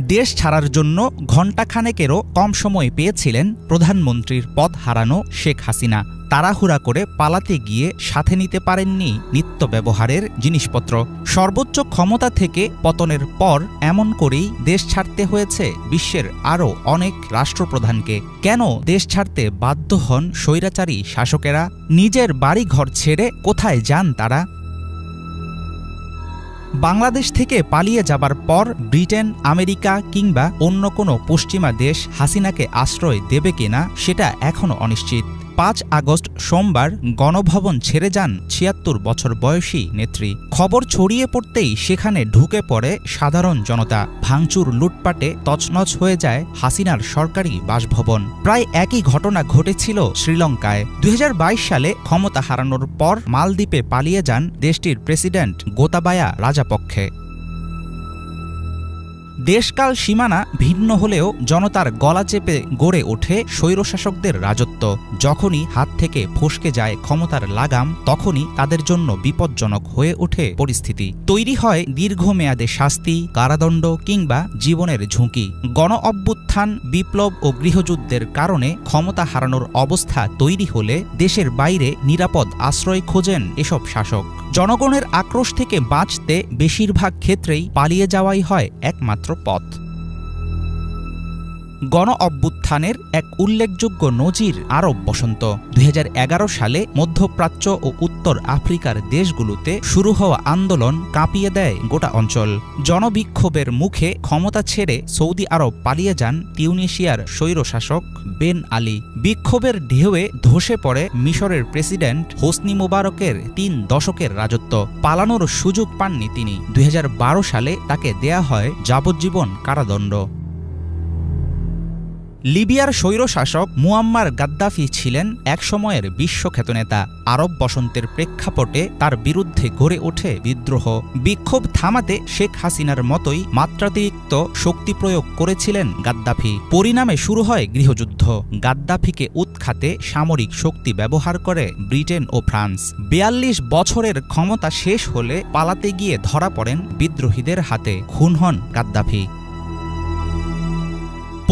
দেশ ছাড়ার জন্য ঘণ্টাখানেকেরও কম সময় পেয়েছিলেন প্রধানমন্ত্রীর পদ হারানো শেখ হাসিনা। তাড়াহুড়া করে পালাতে গিয়ে সাথে নিতে পারেননি নিত্য ব্যবহারের জিনিসপত্র। সর্বোচ্চ ক্ষমতা থেকে পতনের পর এমন করেই দেশ ছাড়তে হয়েছে বিশ্বের আরও অনেক রাষ্ট্রপ্রধানকে। কেন দেশ ছাড়তে বাধ্য হন স্বৈরাচারী শাসকেরা? নিজের বাড়িঘর ছেড়ে কোথায় যান তারা? বাংলাদেশ থেকে পালিয়ে যাবার পর ব্রিটেন, আমেরিকা কিংবা অন্য কোনো পশ্চিমা দেশ হাসিনাকে আশ্রয় দেবে কিনা সেটা এখনও অনিশ্চিত। পাঁচ আগস্ট সোমবার গণভবন ছেড়ে যান ছিয়াত্তর বছর বয়সী নেত্রী। খবর ছড়িয়ে পড়তেই সেখানে ঢুকে পড়ে সাধারণ জনতা। ভাঙচুর লুটপাটে তছনছ হয়ে যায় হাসিনার সরকারি বাসভবন। প্রায় একই ঘটনা ঘটেছিল শ্রীলঙ্কায়। দুই হাজার বাইশ সালে ক্ষমতা হারানোর পর মালদ্বীপে পালিয়ে যান দেশটির প্রেসিডেন্ট গোতাবায়া রাজাপক্ষে। দেশকাল সীমানা ভিন্ন হলেও জনতার গলা চেপে গড়ে ওঠে স্বৈরশাসকদের রাজত্ব। যখনই হাত থেকে ফসকে যায় ক্ষমতার লাগাম, তখনই তাদের জন্য বিপজ্জনক হয়ে ওঠে পরিস্থিতি। তৈরি হয় দীর্ঘমেয়াদে শাস্তি, কারাদণ্ড কিংবা জীবনের ঝুঁকি। গণ অভ্যুত্থান, বিপ্লব ও গৃহযুদ্ধের কারণে ক্ষমতা হারানোর অবস্থা তৈরি হলে দেশের বাইরে নিরাপদ আশ্রয় খোঁজেন এসব শাসক। জনগণের আক্রোশ থেকে বাঁচতে বেশিরভাগ ক্ষেত্রেই পালিয়ে যাওয়াই হয় একমাত্র Metropod. গণ অভ্যুত্থানের এক উল্লেখযোগ্য নজির আরব বসন্ত। দুই হাজার এগারো সালে মধ্যপ্রাচ্য ও উত্তর আফ্রিকার দেশগুলোতে শুরু হওয়া আন্দোলন কাঁপিয়ে দেয় গোটা অঞ্চল। জনবিক্ষোভের মুখে ক্ষমতা ছেড়ে সৌদি আরব পালিয়ে যান তিউনিশিয়ার স্বৈরশাসক বেন আলী। বিক্ষোভের ঢেউয়ে ধসে পড়ে মিশরের প্রেসিডেন্ট হোসনি মোবারকের তিন দশকের রাজত্ব। পালানোর সুযোগ পাননি তিনি। দুই হাজার বারো সালে তাকে দেয়া হয় যাবজ্জীবন কারাদণ্ড। লিবিয়ার স্বৈরশাসক মুয়াম্মার গাদ্দাফি ছিলেন একসময়ের বিশ্বখ্যাত নেতা। আরব বসন্তের প্রেক্ষাপটে তার বিরুদ্ধে গড়ে ওঠে বিদ্রোহ। বিক্ষোভ থামাতে শেখ হাসিনার মতোই মাত্রাতিরিক্ত শক্তি প্রয়োগ করেছিলেন গাদ্দাফি। পরিণামে শুরু হয় গৃহযুদ্ধ। গাদ্দাফিকে উৎখাতে সামরিক শক্তি ব্যবহার করে ব্রিটেন ও ফ্রান্স। বেয়াল্লিশ বছরের ক্ষমতা শেষ হলে পালাতে গিয়ে ধরা পড়েন বিদ্রোহীদের হাতে। খুন হন গাদ্দাফি।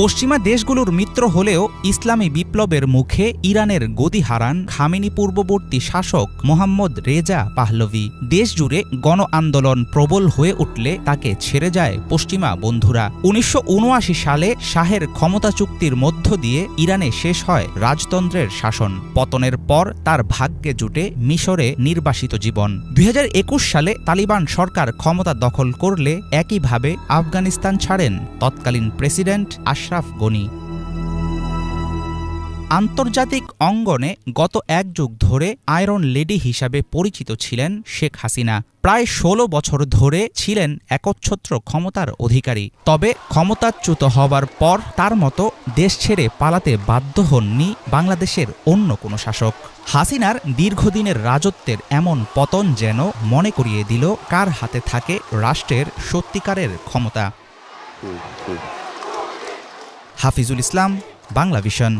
পশ্চিমা দেশগুলোর মিত্র হলেও ইসলামী বিপ্লবের মুখে ইরানের গদি হারান খামেনি পূর্ববর্তী শাসক মোহাম্মদ রেজা পাহলভি। দেশজুড়ে গণ আন্দোলন প্রবল হয়ে উঠলে তাকে ছেড়ে যায় পশ্চিমা বন্ধুরা। উনিশশো উনআশি সালে শাহের ক্ষমতা চুক্তির মধ্য দিয়ে ইরানে শেষ হয় রাজতন্ত্রের শাসন। পতনের পর তার ভাগ্যে জুটে মিশরে নির্বাসিত জীবন। দুই হাজার একুশ সালে তালিবান সরকার ক্ষমতা দখল করলে একইভাবে আফগানিস্তান ছাড়েন তৎকালীন প্রেসিডেন্ট আশরাফ গনি আন্তর্জাতিক অঙ্গনে গত এক যুগ ধরে আয়রন লেডি হিসাবে পরিচিত ছিলেন শেখ হাসিনা। প্রায় ১৬ বছর ধরে ছিলেন একচ্ছত্র ক্ষমতার অধিকারী। তবে ক্ষমতাচ্যুত হবার পর তার মতো দেশ ছেড়ে পালাতে বাধ্য হননি বাংলাদেশের অন্য কোনো শাসক। হাসিনার দীর্ঘদিনের রাজত্বের এমন পতন যেন মনে করিয়ে দিল কার হাতে থাকে রাষ্ট্রের সত্যিকারের ক্ষমতা। হাফিজুল ইসলাম বাংলা ভিশন।